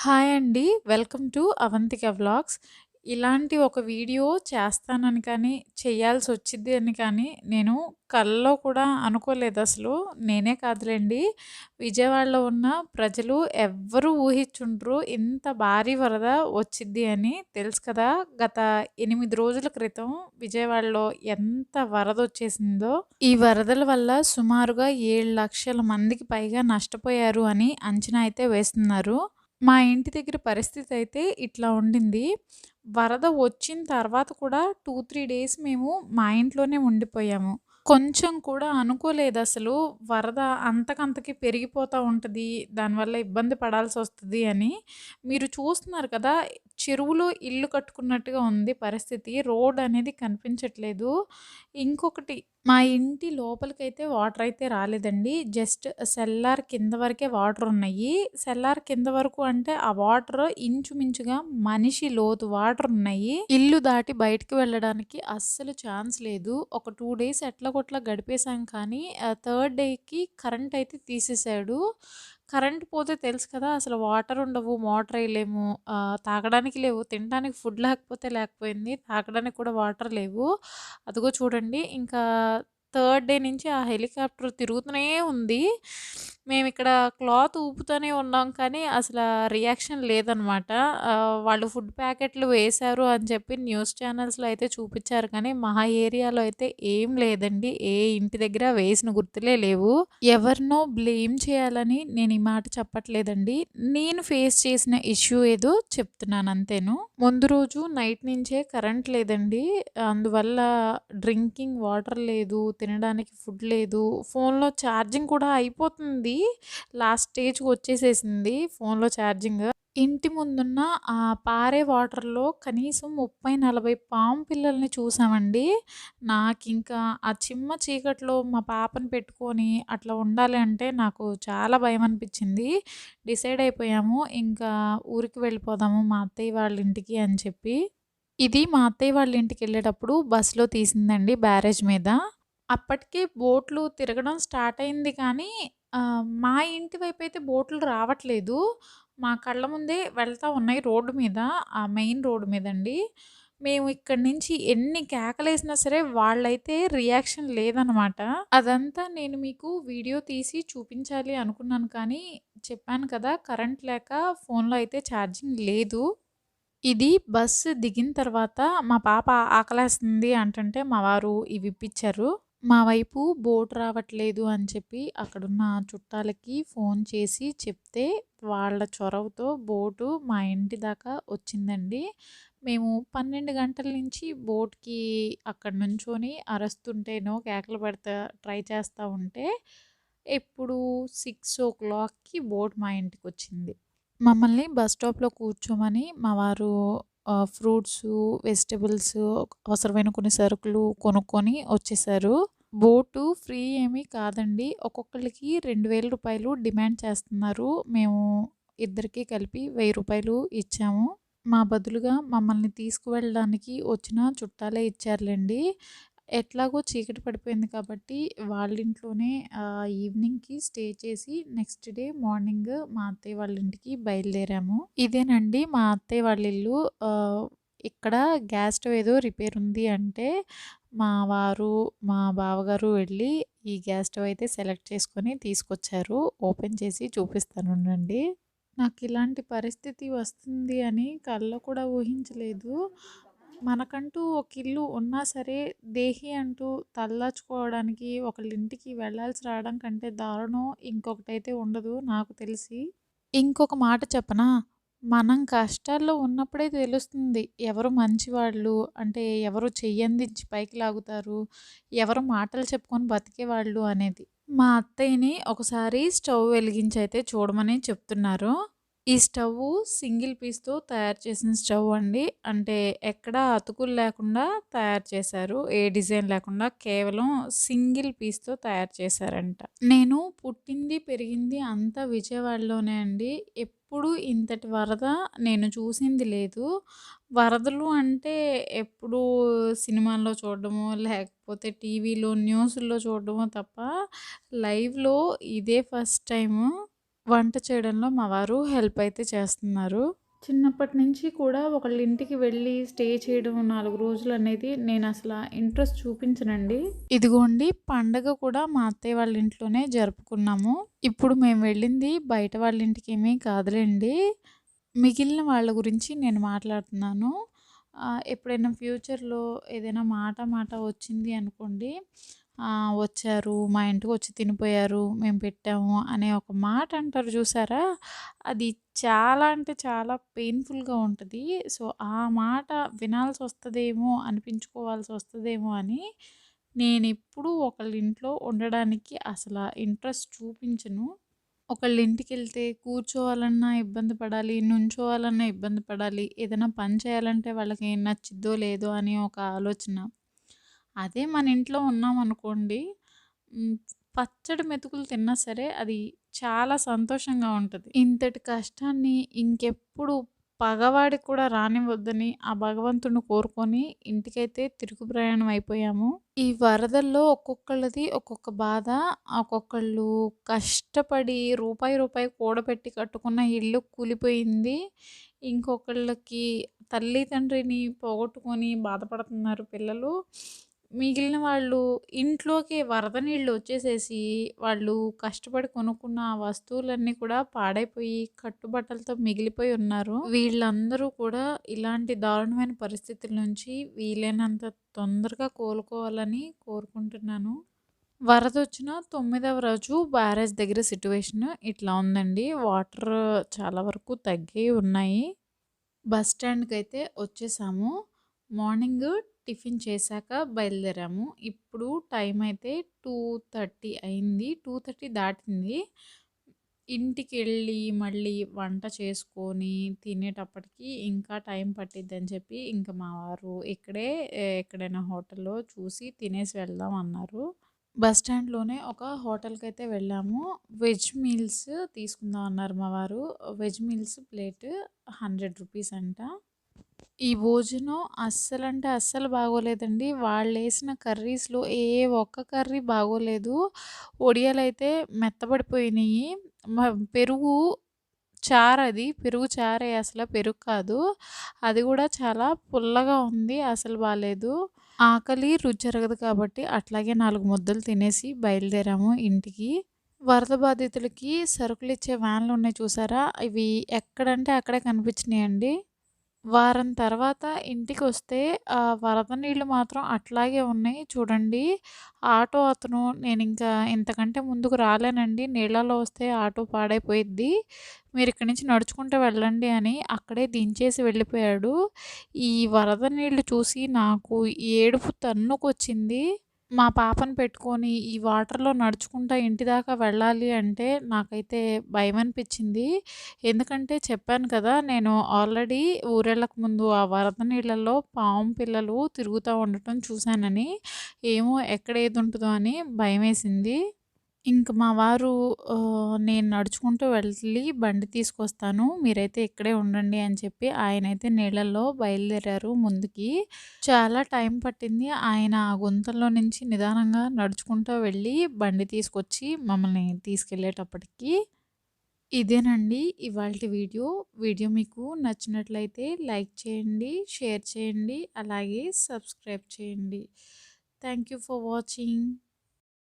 Hi అండి. Welcome to Avantika vlogs. ఇలాంటి ఒక వీడియో చేస్తానని కానీ, చేయాల్సి వచ్చింది అని కానీ, నేను కళ్ళలో కూడా అనుకోలేదు అసలు నేనే కాదులేండి విజయవాడలో ఉన్న ప్రజలు ఎవ్వరూ ఊహించుండ్రు ఇంత భారీ వరద వచ్చింది అని. తెలుసు కదా! గత ఎనిమిది రోజుల క్రితం విజయవాడలో ఎంత వరద వచ్చేసిందో ఈ వరదల వల్ల సుమారుగా ఏడు లక్షల మందికి పైగా నష్టపోయారు అని అంచనా అయితే వేస్తున్నారు. మా ఇంటి దగ్గర పరిస్థితి అయితే ఇట్లా ఉండింది. వరద వచ్చిన తర్వాత కూడా 2, 3 డేస్ మేము మా ఇంట్లోనే ఉండిపోయాము. కొంచెం కూడా అనుకోలేదు అసలు వరద అంతకంతకి పెరిగిపోతూ ఉంటుంది దానివల్ల ఇబ్బంది పడాల్సి వస్తుంది అని. మీరు చూస్తున్నారు కదా! చెరువులో ఇల్లు కట్టుకున్నట్టుగా ఉంది పరిస్థితి. రోడ్ అనేది కనిపించట్లేదు. ఇంకొకటి మా ఇంటి లోపలికైతే వాటర్ అయితే రాలేదండి. జస్ట్ సెల్లార్ కింద వరకే వాటర్ ఉన్నాయి. సెల్లార్ కింద వరకు అంటే ఆ వాటర్ ఇంచుమించుగా మనిషి లోతు వాటర్ ఉన్నాయి. ఇల్లు దాటి బయటికి వెళ్ళడానికి అస్సలు ఛాన్స్ లేదు. ఒక టూ డేస్ ఎట్లాగొట్లా గడిపేశాం కానీ థర్డ్ డేకి కరెంట్ అయితే తీసేసాడు. కరెంట్ పోతే తెలుసు కదా! అసలు వాటర్ ఉండవు. మోటర్ వేయలేము తాగడానికి లేవు. తినడానికి ఫుడ్ లేకపోతే లేకపోయింది. తాగడానికి కూడా వాటర్ లేవు. అదిగో చూడండి ఇంకా థర్డ్ డే నుంచి ఆ హెలికాప్టర్ తిరుగుతూనే ఉంది. మేము ఇక్కడ క్లాత్ ఊపుతూనే ఉన్నాం కానీ అసలు రియాక్షన్ లేదనమాట. వాళ్ళు ఫుడ్ ప్యాకెట్లు వేశారు అని చెప్పి న్యూస్ ఛానల్స్‌లో అయితే చూపించారు కానీ, మా ఏరియాలో అయితే ఏం లేదండి. ఏ ఇంటి దగ్గర వేసిన గుర్తులే లేవు. ఎవరినో బ్లేమ్ చేయాలని నేను ఈ మాట చెప్పట్లేదండి. నేను ఫేస్ చేసిన ఇష్యూ ఏదో చెప్తున్నాను అంతేను. ముందు రోజు నైట్ నుంచే కరెంట్ లేదండి. అందువల్ల డ్రింకింగ్ వాటర్ లేదు. తినడానికి ఫుడ్ లేదు. ఫోన్‌లో ఛార్జింగ్ కూడా అయిపోతుంది. లాస్ట్ స్టేజ్‌కి వచ్చేసేసింది ఫోన్‌లో ఛార్జింగ్. ఇంటి ముందున్న ఆ పారే వాటర్‌లో కనీసం 30, 40 పాము పిల్లల్ని చూసామండి. నాకు ఇంకా ఆ చిమ్మ చీకట్లో మా పాపని పెట్టుకొని అట్లా ఉండాలి అంటే నాకు చాలా భయం అనిపించింది డిసైడ్ అయిపోయాము. ఇంకా ఊరికి వెళ్ళిపోదాము మా అత్తయ్య వాళ్ళ ఇంటికి అని చెప్పి. ఇది మా అత్తయ్య వాళ్ళ ఇంటికి వెళ్ళేటప్పుడు బస్సులో తీసిందండి బ్యారేజ్ మీద. అప్పటికే బోట్‌లు తిరగడం స్టార్ట్ అయింది కానీ మా ఇంటి వైపయితే బోట్‌లు రావట్లేదు. మా కళ్ళ ముందే వెళ్తా ఉన్నాయి రోడ్డు మీద. ఆ మెయిన్ రోడ్డు మీదండి. మేము ఇక్కడి నుంచి ఎన్ని కేకలేసినా సరే వాళ్ళైతే రియాక్షన్ లేదనమాట. అదంతా నేను మీకు వీడియో తీసి చూపించాలి అనుకున్నాను కానీ, చెప్పాను కదా! కరెంట్ లేక ఫోన్‌లో అయితే ఛార్జింగ్ లేదు. ఇది బస్సు దిగిన తర్వాత మా పాప ఆకలేస్తుంది అంటంటే మా వారు ఇవిప్పిచ్చారు. మా వైపు బోట్ రావట్లేదు అని చెప్పి అక్కడున్న చుట్టాలకి ఫోన్ చేసి చెప్తే వాళ్ళ చొరవతో బోటు మా ఇంటి దాకా వచ్చిందండి. మేము 12 గంటల నుంచి బోట్‌కి అక్కడ నుంచొని అరుస్తుంటేనో, కేకలు పెడతా ట్రై చేస్తూ ఉంటే, ఇప్పుడు 6:00కి బోట్ మా ఇంటికి వచ్చింది మమ్మల్ని బస్ స్టాప్‌లో కూర్చోమని మా వారు ఫ్రూట్స్ వెజిటబుల్స్ అవసరమైన కొన్ని సరుకులు కొనుక్కొని వచ్చేసారు. బోటు ఫ్రీ ఏమీ కాదండి. ఒక్కొక్కరికి రెండు వేల రూపాయలు డిమాండ్ చేస్తున్నారు. మేము ఇద్దరికీ కలిపి వెయ్యి రూపాయలు ఇచ్చాము. మా బదులుగా మమ్మల్ని తీసుకువెళ్ళడానికి వచ్చిన చుట్టాలే ఇచ్చారులేండి ఎట్లాగో చీకటి పడిపోయింది కాబట్టి వాళ్ళింట్లోనే ఇంట్లోనే ఈవినింగ్‌కి స్టే చేసి నెక్స్ట్ డే మార్నింగ్ మా అత్తయ్య వాళ్ళ ఇంటికి బయలుదేరాము. ఇదేనండి మా అత్తయ్య వాళ్ళ ఇల్లు. ఇక్కడ గ్యాస్ స్టవ్ ఏదో రిపేర్ ఉంది అంటే, మా వారు, మా బావగారు వెళ్ళి ఈ గ్యాస్ స్టవ్ అయితే సెలెక్ట్ చేసుకొని తీసుకొచ్చారు. ఓపెన్ చేసి చూపిస్తాను నాకు ఇలాంటి పరిస్థితి వస్తుంది అని కళ్ళలో కూడా ఊహించలేదు. మనకంటూ ఒక ఇల్లు ఉన్నా సరే, దేహి అంటూ తలదాచుకోవడానికి ఒకళ్ళ ఇంటికి వెళ్ళాల్సి రావడం కంటే దారుణం ఇంకొకటైతే ఉండదు నాకు తెలిసి. ఇంకొక మాట చెప్పనా? మనం కష్టాల్లో ఉన్నప్పుడే తెలుస్తుంది ఎవరు మంచివాళ్ళు, అంటే ఎవరు చెయ్యందించి పైకి లాగుతారు, ఎవరు మాటలు చెప్పుకొని బతికేవాళ్ళు అనేది. మా అత్తయ్యని ఒకసారి స్టవ్ వెలిగించి అయితే చూడమని చెప్తున్నారు. ఈ స్టవ్వు సింగిల్ పీస్‌తో తయారు చేసిన స్టవ్ అండి. అంటే ఎక్కడ అతుకులు లేకుండా తయారు చేశారు. ఏ డిజైన్ లేకుండా కేవలం సింగిల్ పీస్‌తో తయారు చేశారంట. నేను పుట్టింది, పెరిగింది అంతా విజయవాడలోనే అండి. ఎప్పుడూ ఇంతటి వరద నేను చూసింది లేదు. వరదలు అంటే ఎప్పుడూ సినిమాల్లో చూడడమో, లేకపోతే టీవీలో, న్యూస్లో చూడడమో తప్ప లైవ్‌లో ఇదే ఫస్ట్ టైము. వంట చేయడంలో మా వారు హెల్ప్ అయితే చేస్తున్నారు. చిన్నప్పటి నుంచి కూడా ఒకళ్ళ ఇంటికి వెళ్ళి స్టే చేయడం 4 రోజులు అనేది నేను అసల ఇంట్రెస్ట్ చూపించనండి. ఇదిగోండి పండగ కూడా మా అత్తయ్య వాళ్ళ ఇంట్లోనే జరుపుకున్నాము. ఇప్పుడు మేము వెళ్ళింది బయట వాళ్ళ ఇంటికేమీ కాదులెండి. మిగిలిన వాళ్ళ గురించి నేను మాట్లాడుతున్నాను. ఎప్పుడైనా ఫ్యూచర్‌లో ఏదైనా మాట మాట వచ్చింది అనుకోండి. వచ్చారు మా ఇంటికి వచ్చి తినిపోయారు. మేము పెట్టాము అనే ఒక మాట అంటారు చూసారా? అది చాలా అంటే చాలా పెయిన్‌ఫుల్‌గా ఉంటుంది సో, ఆ మాట వినాల్సి వస్తుదేమో అనిపించుకోవాల్సి వస్తుందేమో అని నేను ఎప్పుడూ ఒకళ్ళ ఇంట్లో ఉండడానికి అసల ఇంట్రెస్ట్ చూపించను. ఒకళ్ళ ఇంటికి వెళ్తే కూర్చోవాలన్నా ఇబ్బంది పడాలి, నుంచోవాలన్నా ఇబ్బంది పడాలి. ఏదైనా పని చేయాలంటే వాళ్ళకి నచ్చిద్దో లేదో అని ఒక ఆలోచన. అదే మన ఇంట్లో ఉన్నామనుకోండి పచ్చడి మెతుకులు తిన్నా సరే అది చాలా సంతోషంగా ఉంటుంది ఇంతటి కష్టాన్ని ఇంకెప్పుడు పగవాడికి కూడా రానివ్వద్దని ఆ భగవంతుని కోరుకొని ఇంటికైతే తిరుగు ప్రయాణం అయిపోయాము. ఈ వరదల్లో ఒక్కొక్కళ్ళది ఒక్కొక్క బాధ. ఒక్కొక్కళ్ళు కష్టపడి రూపాయి, రూపాయి కూడబెట్టి కట్టుకున్న ఇల్లు కూలిపోయింది. ఇంకొకళ్ళకి తల్లి, తండ్రిని పోగొట్టుకొని బాధపడుతున్నారు పిల్లలు. మిగిలిన వాళ్ళు ఇంట్లోకి వరద నీళ్ళు వచ్చేసేసి వాళ్ళు కష్టపడి కొనుక్కున్న వస్తువులన్నీ కూడా పాడైపోయి కట్టుబట్టలతో మిగిలిపోయి ఉన్నారు. వీళ్ళందరూ కూడా ఇలాంటి దారుణమైన పరిస్థితుల నుంచి వీలైనంత తొందరగా కోలుకోవాలని కోరుకుంటున్నాను. వరద వచ్చిన తొమ్మిదవ రోజు బ్యారేజ్ దగ్గర సిట్యువేషన్ ఇట్లా ఉందండి. వాటర్ చాలా వరకు తగ్గి ఉన్నాయి. బస్ స్టాండ్కి అయితే వచ్చేసాము. మార్నింగ్ టిఫిన్ చేశాక బయలుదేరాము. ఇప్పుడు టైం అయితే 2:30 అయింది. 2:30 దాటింది. ఇంటికి వెళ్ళి మళ్ళీ వంట చేసుకొని తినేటప్పటికి ఇంకా టైం పట్టిద్దని చెప్పి ఇంకా మా వారు ఇక్కడే ఎక్కడైనా హోటల్‌లో చూసి తినేసి వెళ్దాం అన్నారు. బస్ స్టాండ్‌లోనే ఒక హోటల్కి అయితే వెళ్ళాము. వెజ్ మీల్స్ తీసుకుందాం అన్నారు మా వారు. వెజ్ మీల్స్ ప్లేట్ 100 రూపీస్ అంట. ఈ భోజనం అస్సలంటే అస్సలు బాగోలేదండి. వాళ్ళు వేసిన కర్రీస్‌లో ఏ ఒక్క కర్రీ బాగోలేదు. ఒడియాలు అయితే మెత్తబడిపోయినాయి పెరుగు చారు అది పెరుగు చారే అసలు పెరుగు కాదు. అది కూడా చాలా పుల్లగా ఉంది. అసలు బాగాలేదు ఆకలి రుచి జరగదు కాబట్టి అట్లాగే నాలుగు ముద్దలు తినేసి బయలుదేరాము ఇంటికి. వరద బాధితులకి సరుకులు ఇచ్చే వ్యాన్లు ఉన్నాయి చూసారా? ఇవి ఎక్కడంటే అక్కడే కనిపించినాయండి వారం తర్వాత ఇంటికొస్తే ఆ వరద నీళ్ళు మాత్రం అట్లాగే ఉన్నాయి చూడండి. ఆటో అతను నేను ఇంకా ఇంతకంటే ముందుకు రాలేనండి. నీళ్ళలో వస్తే ఆటో పాడైపోయిద్ది. మీరిక్కడి నుంచి నడుచుకుంటూ వెళ్ళండి అని అక్కడే దించేసి వెళ్ళిపోయాడు. ఈ వరద నీళ్ళు చూసి నాకు ఏడుపు తన్నుకొచ్చింది. మా పాపను పెట్టుకొని ఈ వాటర్‌లో నడుచుకుంటా ఇంటి దాకా వెళ్ళాలి అంటే నాకైతే భయం అనిపించింది ఎందుకంటే చెప్పాను కదా! నేను ఆల్రెడీ ఊరెళ్ళక ముందు ఆ వరద నీళ్ళల్లో పాము పిల్లలు తిరుగుతూ ఉండటం చూశానని. ఏమో ఎక్కడ ఏది ఉంటుందో అని భయమేసింది. ఇంక మా వారు ఆహ్, నేను నడుచుకుంటూ వెళ్ళి బండి తీసుకొస్తాను. మీరైతే ఇక్కడే ఉండండి అని చెప్పి ఆయనైతే నీళ్ళల్లో బయలుదేరారు ముందుకి. చాలా టైం పట్టింది. ఆయన ఆ గుంతల్లో నుంచి నిదానంగా నడుచుకుంటూ వెళ్ళి బండి తీసుకొచ్చి మమ్మల్ని తీసుకెళ్ళేటప్పటికి. ఇదేనండి ఇవాల్టి వీడియో. వీడియో మీకు నచ్చినట్లయితే లైక్ చేయండి, షేర్ చేయండి, అలాగే సబ్స్క్రైబ్ చేయండి. Thank you for watching.